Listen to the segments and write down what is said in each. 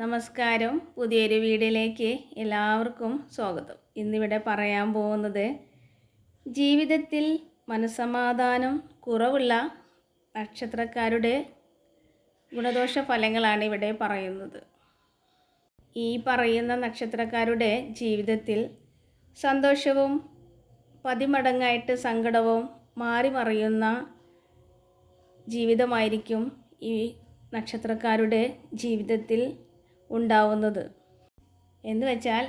നമസ്കാരം. പുതിയൊരു വീഡിയോയിലേക്ക് എല്ലാവർക്കും സ്വാഗതം. ഇന്നിവിടെ പറയാൻ പോകുന്നത് ജീവിതത്തിൽ മനസമാധാനം കുറവുള്ള നക്ഷത്രക്കാരുടെ ഗുണദോഷ ഫലങ്ങളാണ് ഇവിടെ പറയുന്നത്. ഈ പറയുന്ന നക്ഷത്രക്കാരുടെ ജീവിതത്തിൽ സന്തോഷവും പതിമടങ്ങായിട്ട് സങ്കടവും മാറി മറിയുന്ന ജീവിതമായിരിക്കും ഈ നക്ഷത്രക്കാരുടെ ജീവിതത്തിൽ ഉണ്ടാവുന്നത്. എന്ന് വെച്ചാൽ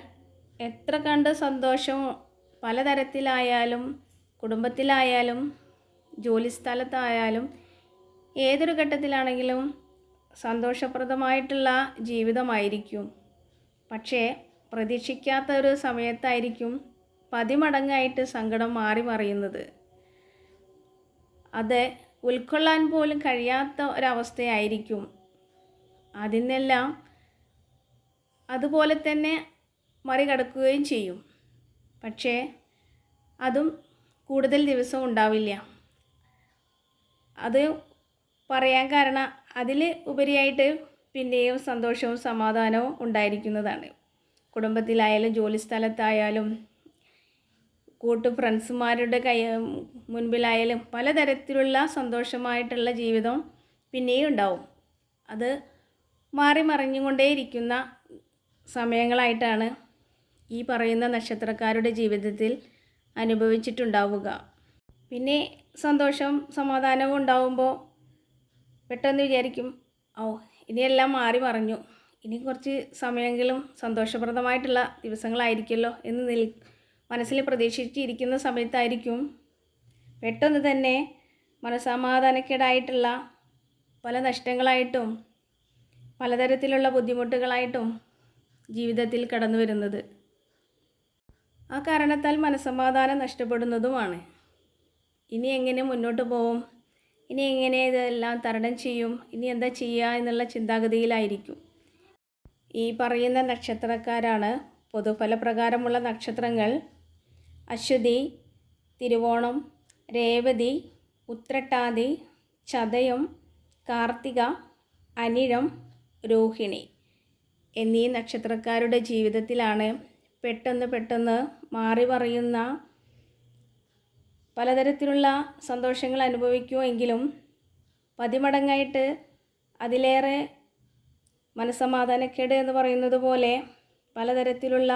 എത്ര കണ്ട് സന്തോഷം പലതരത്തിലായാലും കുടുംബത്തിലായാലും ജോലിസ്ഥലത്തായാലും ഏതൊരു ഘട്ടത്തിലാണെങ്കിലും സന്തോഷപ്രദമായിട്ടുള്ള ജീവിതമായിരിക്കും. പക്ഷേ പ്രതീക്ഷിക്കാത്ത ഒരു സമയത്തായിരിക്കും പതിമടങ്ങായിട്ട് സങ്കടം മാറി മറിയുന്നത്. അത് ഉൾക്കൊള്ളാൻ പോലും കഴിയാത്ത ഒരവസ്ഥയായിരിക്കും. അതിനെല്ലാം അതുപോലെ തന്നെ മറികടക്കുകയും ചെയ്യും. പക്ഷേ അതും കൂടുതൽ ദിവസം ഉണ്ടാവില്ല. അത് പറയാൻ കാരണം അതിൽ ഉപരിയായിട്ട് പിന്നെയും സന്തോഷവും സമാധാനവും ഉണ്ടായിരിക്കുന്നതാണ്. കുടുംബത്തിലായാലും ജോലി സ്ഥലത്തായാലും കൂട്ടു ഫ്രണ്ട്സുമാരുടെ കൈ മുൻപിലായാലും പലതരത്തിലുള്ള സന്തോഷമായിട്ടുള്ള ജീവിതം പിന്നെയും ഉണ്ടാവും. അത് മാറി മറിഞ്ഞുകൊണ്ടേയിരിക്കുന്ന സമയങ്ങളായിട്ടാണ് ഈ പറയുന്ന നക്ഷത്രക്കാരുടെ ജീവിതത്തിൽ അനുഭവിച്ചിട്ടുണ്ടാവുക. പിന്നെ സന്തോഷം സമാധാനവും ഉണ്ടാവുമ്പോൾ പെട്ടെന്ന് വിചാരിക്കും ഓ ഇനിയെല്ലാം മാറി മറിഞ്ഞു. ഇനി കുറച്ച് സമയമെങ്കിലും സന്തോഷപ്രദമായിട്ടുള്ള ദിവസങ്ങളായിരിക്കുമല്ലോ എന്ന് നിൽ മനസ്സിൽ പ്രതീക്ഷിച്ചിരിക്കുന്ന സമയത്തായിരിക്കും പെട്ടെന്ന് തന്നെ മനസമാധാനക്കേടായിട്ടുള്ള പല നഷ്ടങ്ങളായിട്ടും പലതരത്തിലുള്ള ബുദ്ധിമുട്ടുകളായിട്ടും ജീവിതത്തിൽ കടന്നു വരുന്നത്. ആ കാരണത്താൽ മനസമാധാനം നഷ്ടപ്പെടുന്നതുമാണ്. ഇനി എങ്ങനെ മുന്നോട്ട് പോവും? ഇനി എങ്ങനെ ഇതെല്ലാം തരണം ചെയ്യും? ഇനി എന്താ ചെയ്യുക എന്നുള്ള ചിന്താഗതിയിലായിരിക്കും. ഈ പറയുന്ന നക്ഷത്രക്കാരാണ് പൊതുഫലപ്രകാരമുള്ള നക്ഷത്രങ്ങൾ. അശ്വതി തിരുവോണം രേവതി ഉത്രട്ടാതി ചതയം കാർത്തിക അനിഴം രോഹിണി. എന്നീ നക്ഷത്രക്കാരുടെ ജീവിതത്തിലാണ് പെട്ടെന്ന് പെട്ടെന്ന് മാറി പറയുന്ന പലതരത്തിലുള്ള സന്തോഷങ്ങൾ അനുഭവിക്കുമെങ്കിലും പതിമടങ്ങായിട്ട് അതിലേറെ മനസ്സമാധാനക്കേട് എന്ന് പറയുന്നത് പോലെ പലതരത്തിലുള്ള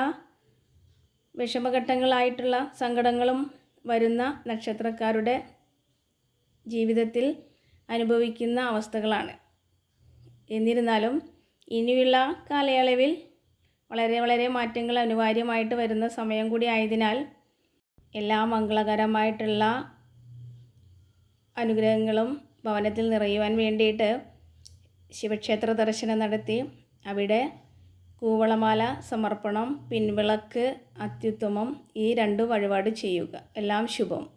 വിഷമഘട്ടങ്ങളായിട്ടുള്ള സങ്കടങ്ങളും വരുന്ന നക്ഷത്രക്കാരുടെ ജീവിതത്തിൽ അനുഭവിക്കുന്ന അവസ്ഥകളാണ്. എന്നിരുന്നാലും ഇനിയുള്ള കാലയളവിൽ വളരെ വളരെ മാറ്റങ്ങൾ അനിവാര്യമായിട്ട് വരുന്ന സമയം കൂടി ആയതിനാൽ എല്ലാ മംഗളകരമായിട്ടുള്ള അനുഗ്രഹങ്ങളും ഭവനത്തിൽ നിറയുവാൻ വേണ്ടിയിട്ട് ശിവക്ഷേത്ര ദർശനം നടത്തി അവിടെ കൂവളമാല സമർപ്പണം പിൻവിളക്ക് അത്യുത്തമം ഈ രണ്ട് വഴിപാട് ചെയ്യുക. എല്ലാം ശുഭം.